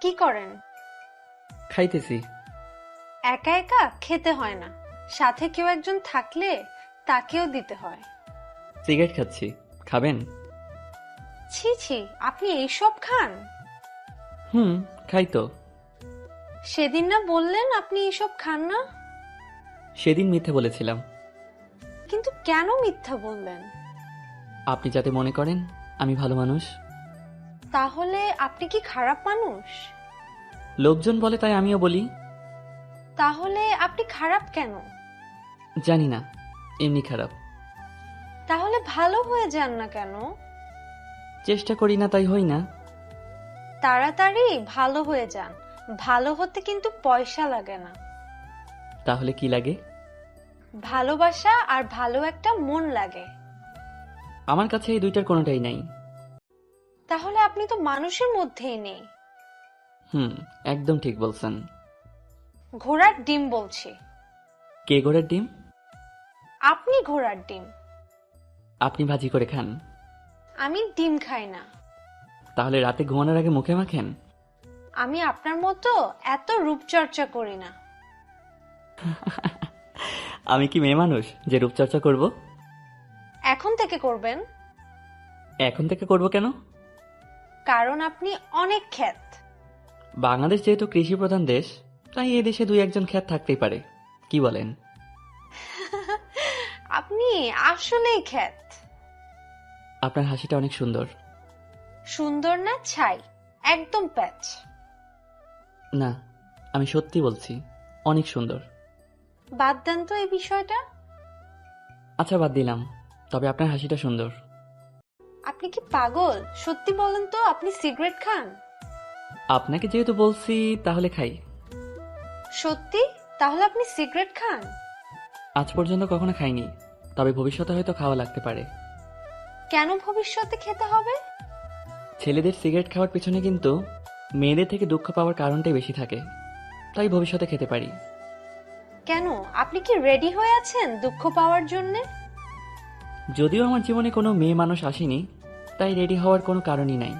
কি করেন? খাইতেছি। একা একা খেতে হয় না। সাথে কেউ একজন থাকলে তাকেও দিতে হয়। সিগারেট খাচ্ছি। খাবেন? ছি ছি আপনি এইসব খান? হুম খাই তো। সেদিন না বললেন আপনি এইসব খান না? সেদিন মিথ্যে বলেছিলাম। কিন্তু কেন মিথ্যা বললেন? আপনি যাতে মনে করেন আমি ভালো মানুষ। তাহলে আপনি কি খারাপ মানুষ? লোকজন বলে তাই আমিও বলি। তাহলে আপনি খারাপ কেন? জানি না এমনি খারাপ। তাহলে ভালো হয়ে যান না কেন? চেষ্টা করি না তাই হই না। তাড়াতাড়ি ভালো হয়ে যান। ভালো হতে কিন্তু পয়সা লাগে না। তাহলে কি লাগে? ভালোবাসা আর ভালো একটা মন লাগে। আমার কাছে এই দুইটার কোনোটাই নাই। তাহলে আপনি তো মানুষের মধ্যেই নেই। হুম একদম ঠিক বলছেন। ঘোড়ার ডিম বলছি। কে ঘোড়ার ডিম? আপনি ঘোড়ার ডিম। আপনি ভাজি করে খান। আমি ডিম খাই না। তাহলে রাতে ঘুমানোর আগে মুখে মাখেন? আমি আপনার মতো এত রূপচর্চা করি না। আমি কি মেয়ে মানুষ যে রূপচর্চা করব? এখন থেকে করবেন? এখন থেকে করব কেন? কারণ আপনি অনেক খ্যাত। বাংলাদেশ যেহেতু কৃষি প্রধান দেশ তাই এ দেশে দুই একজন খ্যাত থাকতেই পারে। কি বলেন? আপনি আসলেই খ্যাত। আপনার হাসিটা অনেক সুন্দর। সুন্দর না ছাই একদম প্যাচ। না আমি সত্যি বলছি অনেক সুন্দর। বাদ দেন তো এই বিষয়টা। আচ্ছা বাদ দিলাম তবে আপনার হাসিটা সুন্দর। আপনি কি পাগল? সত্যি বলেন তো আপনি সিগারেট খান। আপনাকে যেহেতু বলছি তাহলে খাই। সত্যি? তাহলে আপনি সিগারেট খান। আজ পর্যন্ত কখনো খাইনি তবে ভবিষ্যতে হয়তো খাওয়া লাগতে পারে। কেন ভবিষ্যতে খেতে হবে? ছেলেদের সিগারেট খাওয়ার পিছনে কিন্তু মেয়েদের থেকে দুঃখ পাওয়ার কারণটাই বেশি থাকে। তাই ভবিষ্যতে খেতে পারি। কেন? আপনি কি রেডি হয়ে আছেন দুঃখ পাওয়ার জন্যে? যদিও আমার জীবনে কোনো মেয়ে মানুষ আসেনি তাই রেডি হওয়ার কোনো কারণই নাই।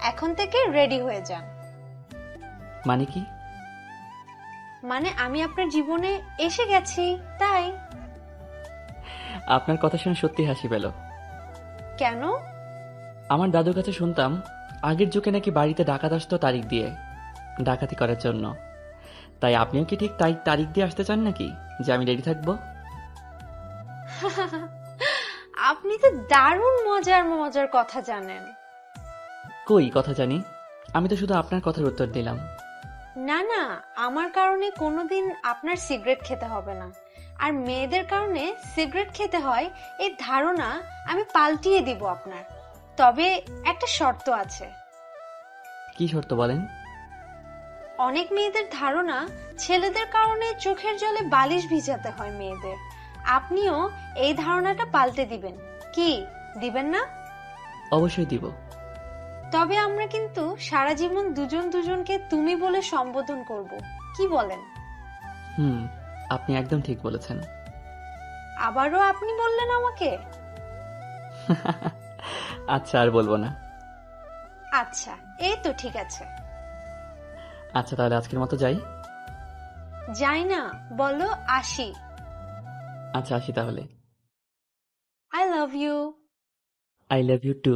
এখন থেকে রেডি হয়ে যান। মানে কি? মানে আমি আপনার জীবনে এসে গেছি তাই? আপনার কথা শুনে সত্যি হাসি পেল। কেন? আমার দাদুর কাছে শুনতাম আগের যুগে নাকি বাড়িতে ডাকাত আসতো তারিখ দিয়ে ডাকাতি করার জন্য। তাই আপনিও কি ঠিক তাই তারিখ দিয়ে আসতে চান নাকি যে আমি রেডি থাকব? আপনি তো দারুণ মজার মজার কথা জানেন। কই কথা জানি? আমি তো শুধু আপনার কথার উত্তর দিলাম। না না আমার কারণে কোনোদিন আপনার সিগারেট খেতে হবে না। আর মেয়েদের কারণে সিগারেট খেতে হয় এই ধারণা আমি পাল্টিয়ে দিব আপনার। তবে একটা শর্ত আছে। কি শর্ত বলেন? অনেক মেয়েদের ধারণা ছেলেদের কারণে চোখের জলে বালিশ ভিজাতে হয় মেয়েদের। আপনিও এই ধারণাটা পাল্টে দিবেন। কি দিবেন না? অবশ্যই দিব। তবে আমরা কিন্তু সারা জীবন দুজন দুজনকে তুমি বলে সম্বোধন করব। কি বলেন? হুম আপনি একদম ঠিক বলেছেন। আবারও আপনি বললেন আমাকে? আচ্ছা আর বলব না। আচ্ছা এই তো ঠিক আছে। আচ্ছা তাহলে আজকের মতো যাই। যাই না বলো আসি। আচ্ছা আসি তাহলে। I love you I love you too